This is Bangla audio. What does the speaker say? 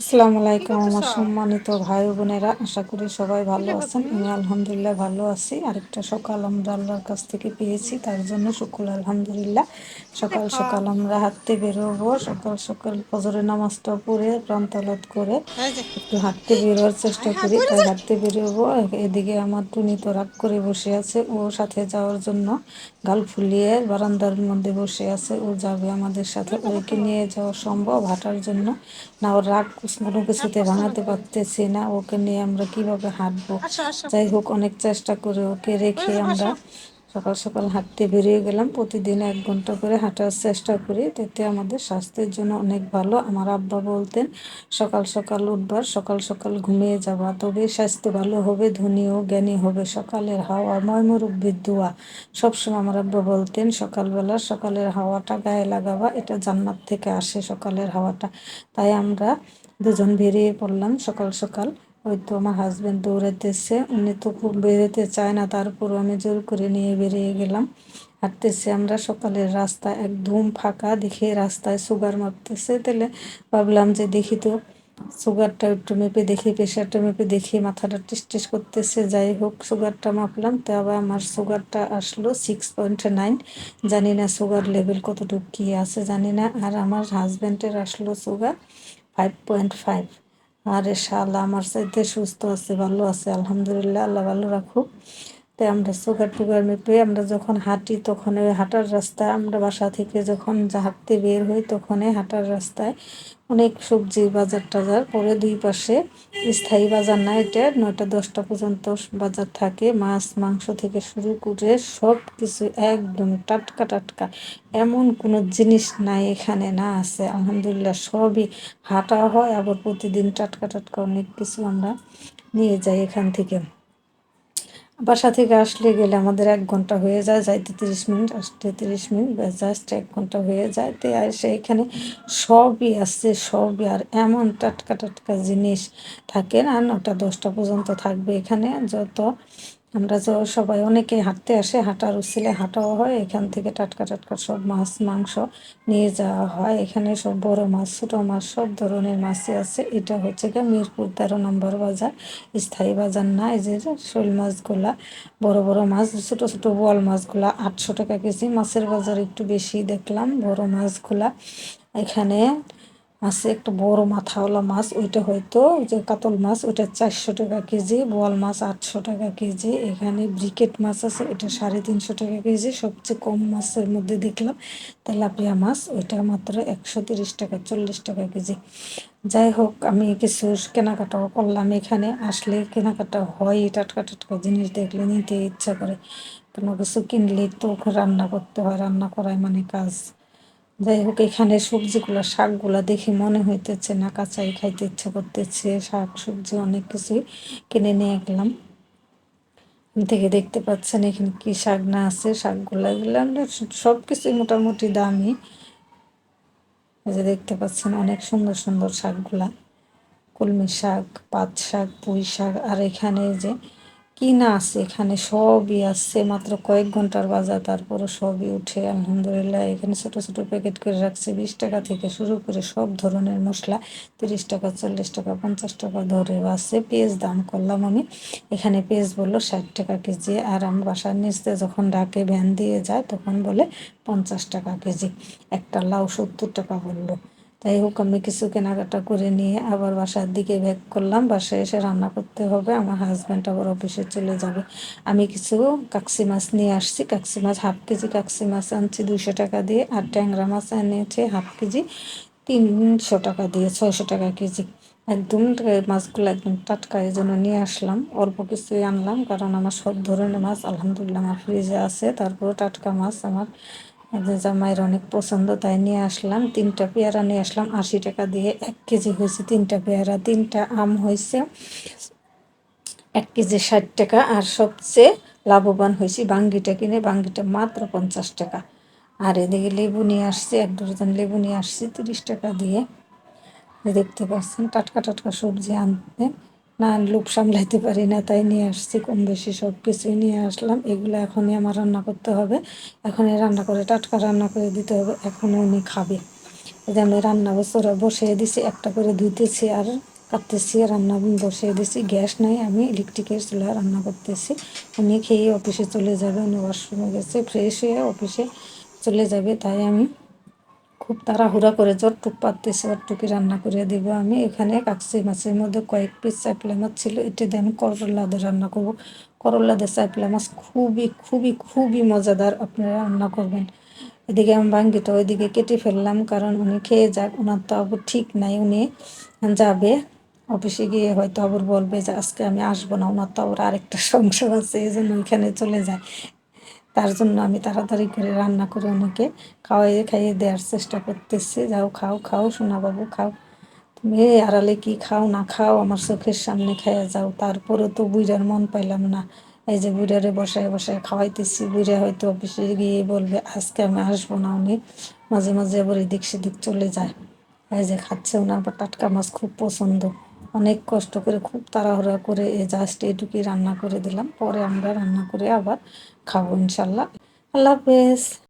আসসালামু আলাইকুম আমার সম্মানিত ভাই বোনেরা আশা করি সবাই ভালো আছেন। আমি আলহামদুলিল্লাহ ভালো আছি। আরেকটা সকাল আমরা আল্লাহর কাছ থেকে পেয়েছি তার জন্য শুকুর আলহামদুলিল্লাহ। সকাল সকাল আমরা হাঁটতে বেরোবো সকাল সকাল ফজরের নামাজটা পড়ে প্রাণ তালাত করে একটু হাঁটতে বেরোয়ার চেষ্টা করি। ধরে তাই হাঁটতে বেরোবো এদিকে আমার টুনি তো রাগ করে বসে আছে ও সাথে যাওয়ার জন্য গাল ফুলিয়ে বারান্দার মধ্যে বসে আছে। ও যাবে আমাদের সাথে। তোলো নিয়ে যাওয়া সম্ভব হাঁটার জন্য। না ওর রাগ কোনো সাথে কিছুতে ভাঙাতে পারতেছি না ওকে নিয়ে আমরা কীভাবে হাঁটবো? আসো আসো যাই হোক অনেক চেষ্টা করে ওকে রেখে আমরা সকাল সকাল হাঁটতে বেরিয়ে গেলাম। প্রতিদিন এক ঘণ্টা করে হাঁটার চেষ্টা করি। তাতে আমাদের স্বাস্থ্যের জন্য অনেক ভালো। আমার আব্বা বলতেন, সকাল সকাল উঠবার, সকাল সকাল ঘুমিয়ে যাওয়া। তবে স্বাস্থ্য ভালো হবে, ধনী ও জ্ঞানী হবে। সকালের হাওয়া ময়মরূপের দোয়া। সবসময় আমার আব্বা বলতেন, সকালবেলা সকালের হাওয়াটা গায়ে লাগাবা, এটা জান্নাত থেকে আসে সকালের হাওয়াটা। তাই আমরা দুজন বেরিয়ে পড়লাম সকাল সকাল। ওই তো আমার হাজব্যান্ড দৌড়াইতেছে, উনি তো খুব বেরোতে চায় না, তারপরও আমি জোর করে নিয়ে বেরিয়ে গেলাম। হাঁটতেছি আমরা সকালের রাস্তা একদম ফাঁকা, দেখে রাস্তায় সুগার মাপতেছে তাহলে ভাবলাম যে দেখি তো সুগারটা একটু মেপে দেখি প্রেশারটা মেপে দেখি, মাথাটা টিস করতেছে, যাই হোক সুগারটা মাপলাম। তো আবার আমার সুগারটা আসলো সিক্স পয়েন্ট নাইন জানি না সুগার লেভেল কতটুকু, কী আছে জানি না। আর আমার হাজব্যান্ডের আসলো সুগার ফাইভ পয়েন্ট ফাইভ আরে শালা আমার চাইতে সুস্থ আছে ভালো আছে আলহামদুলিল্লাহ আল্লাহ ভালো রাখুক। তাই আমরা সুগার টুগার মেপে আমরা যখন হাঁটি তখন ওই হাঁটার রাস্তায় আমরা বাসা থেকে যখন হাঁটতে বের হই তখনই হাঁটার রাস্তায় অনেক সবজি বাজার টাজার পরে দুই পাশে স্থায়ী বাজার না এটা নয়টা দশটা পর্যন্ত বাজার থাকে, মাছ, মাংস থেকে শুরু করে সব কিছু একদম টাটকা টাটকা। এমন কোনো জিনিস নাই এখানে না আছে, আলহামদুলিল্লাহ সবই হাঁটা হয় আবার প্রতিদিন টাটকা টাটকা অনেক কিছু আমরা নিয়ে যাই এখান থেকে। বাসা থেকে আসলে গেলে আমাদের এক ঘণ্টা হয়ে যায় যাইতে তিরিশ মিনিট আসতে তিরিশ মিনিট জাস্ট এক ঘণ্টা হয়ে যায়। তো আর সেইখানে সবই আসছে সবই। আর এমন টাটকা টাটকা জিনিস থাকে না, নটা দশটা পর্যন্ত থাকবে এখানে। যত আমরা তো সবাই অনেকে হাঁটতে আসে, হাঁটার উচিলে হাঁটাও হয়, এখান থেকে টাটকা টাটকা সব মাছ, মাংস নিয়ে যাওয়া হয়। এখানে সব বড় মাছ, ছোটো মাছ, সব ধরনের মাছই আছে। এটা হচ্ছে গিয়ে মিরপুর তেরো নম্বর বাজার, স্থায়ী বাজার না, এই যে শোল মাছগুলা, বড় বড় মাছ, ছোট ছোট বোয়াল মাছগুলা, আটশো টাকা কেজি। মাছের বাজার একটু বেশি দেখলাম, বড় মাছগুলা। এখানে আছে একটা বড় মাথাওয়ালা মাছ, ওইটা হয়তো যে কাতল মাছ, ওইটা চারশো টাকা কেজি, বোয়াল মাছ আটশো টাকা কেজি, এখানে ব্রিকেট মাছ আছে এটা সাড়ে তিনশো টাকা কেজি, সবচেয়ে কম মাছের মধ্যে দেখলাম তেলাপিয়া মাছ, ওইটা মাত্র একশো তিরিশ টাকা, চল্লিশ টাকা কেজি। যাই হোক, আমি কিছু কেনাকাটাও করলাম এখানে, আসলে কেনাকাটা হয় টাটকা টাটকা জিনিস দেখলে নিতে ইচ্ছা করে। কোনো কিছু কিনলে তো রান্না করতে হয়, রান্না করাই মানে কাজ। যাই হোক, এখানে সবজিগুলো, শাকগুলো দেখে মনে হইতেছে না, কাঁচাই খাইতে ইচ্ছে করতেছে। শাক, সবজি অনেক কিছুই কিনে নিয়ে গেলাম। থেকে দেখতে পাচ্ছেন এখানে কি শাক না আছে, শাকগুলো এগুলো সব কিছুই মোটামুটি দামি। যে দেখতে পাচ্ছেন অনেক সুন্দর সুন্দর শাকগুলা। কলমি শাক পাত শাক, পুঁই শাক, আর এখানে যে কি না আছে এখানে? সবই আছে, মাত্র কয়েক ঘণ্টার বাজার তারপরে সবই উঠে, আলহামদুলিল্লাহ। এখানে ছোট ছোট প্যাকেট করে রাখছে, বিশ টাকা থেকে শুরু করে সব ধরনের মশলা, তিরিশ টাকা, চল্লিশ টাকা, পঞ্চাশ টাকা ধরে আছে। পেঁয়াজ দাম করলাম আমি, এখানে পেঁয়াজ বলল ষাট টাকা কেজি। আর আমি বাসার নিচতে যখন ডাকে ভ্যান দিয়ে যায়, তখন বলে পঞ্চাশ টাকা কেজি। একটা লাউ সত্তর টাকা বলল। যাই হোক, আমি কিছু কেনাকাটা করে নিয়ে আবার বাসার দিকে ব্যাক করলাম। বাসায় এসে রান্না করতে হবে। আমার হাজব্যান্ড আবার অফিসে চলে যাবে। আমি কিছু কাকসি মাছ নিয়ে আসছি। কাকসি মাছ হাফ কেজি কাকসি মাছ আনছি দুশো টাকা দিয়ে আর ট্যাংরা মাছ এনেছে হাফ কেজি তিনশো টাকা দিয়ে, ছয়শো টাকা কেজি। একদম মাছগুলো একদম টাটকা এই জন্য নিয়ে আসলাম। অল্প কিছুই আনলাম কারণ আমার সব ধরনের মাছ আলহামদুলিল্লাহ আমার ফ্রিজে আছে। তারপরে টাটকা মাছ আমার। জামাইয়ের অনেক পছন্দ, তাই নিয়ে আসলাম। তিনটা পেয়ারা নিয়ে আসলাম, আশি টাকা দিয়ে। এক কেজি হয়েছে তিনটা পেয়ারা। তিনটা আম হয়েছে, এক কেজি ষাট টাকা। আর সবচেয়ে লাভবান হয়েছি বাঙ্গিটা কিনে। বাঙ্গিটা মাত্র পঞ্চাশ টাকা। আর এদিকে লেবু নিয়ে আসছি, এক ডজন লেবু নিয়ে আসছি, তিরিশ টাকা দিয়ে। দেখতে পাচ্ছেন, টাটকা টাটকা সবজি আনতে। না, লোভ সামলাইতে পারি না, তাই নিয়ে আসছি। কম বেশি সব কিছুই নিয়ে আসলাম। এগুলো এখনই আমার রান্না করতে হবে। এখনই রান্না করে, টাটকা রান্না করে দিতে হবে। এখনই উনি খাবে। এই যে আমি রান্না বসরে বসিয়ে দিছি, একটা করে ধুইতেছি আর কাটতেছি, রান্না বসিয়ে দিছি। গ্যাস নাই, আমি ইলেকট্রিকের চুলা রান্না করতেছি। উনি খেয়ে অফিসে চলে যাবে, উনি ওয়াশরুমে গেছে ফ্রেশ হয়ে অফিসে চলে যাবে, তাই আমি খুব তাড়াহুড়া করে যতটুক পারতেছি অতটুকুই রান্না করে দিব আমি। এখানে কাকসি মাছের মধ্যে কয়েক পিস চাপলা মাছ ছিল, এটা দিয়ে আমি করলা দিয়ে রান্না করব। করলা দিয়ে চাপলা মাছ খুবই খুবই খুবই মজাদার আপনারা রান্না করবেন। এদিকে আমি বাঙ্গিটা ওইদিকে কেটে ফেললাম, কারণ উনি খেয়ে যাক ওনার তো আবার ঠিক নাই, উনি যাবে। অফিসে গিয়ে হয়তো আবার বলবে যে, আজকে আমি আসব না ওনার তো আবার আরেকটা সংসার আছে, এই জন্য ওইখানে চলে যায়। তার জন্য আমি তাড়াতাড়ি করে রান্না করে ওনাকে খাওয়াইয়ে খাইয়ে দেওয়ার চেষ্টা করতেছি। যাও খাও খাও সোনা বাবু, খাও। তুমি আড়ালে কি খাও না খাও আমার চোখের সামনে খাইয়া যাও। তারপরে তো বুইরার মন পাইলাম না। এই যে বুড়ারে বসায় বসায় খাওয়াইতেছি। বুড়া হয়তো অফিসে গিয়ে বলবে, আজকে আমি আসব না, উনি মাঝে মাঝে আবার এদিক সেদিক চলে যায়। এই যে খাচ্ছে ওনার টাটকা মাছ খুব পছন্দ। অনেক কষ্ট করে খুব তাড়াহুড়া করে জাস্ট এটুকুই রান্না করে দিলাম। পরে আমরা রান্না করে আবার খাব ইনশাল্লাহ। আল্লাহ হাফেজ।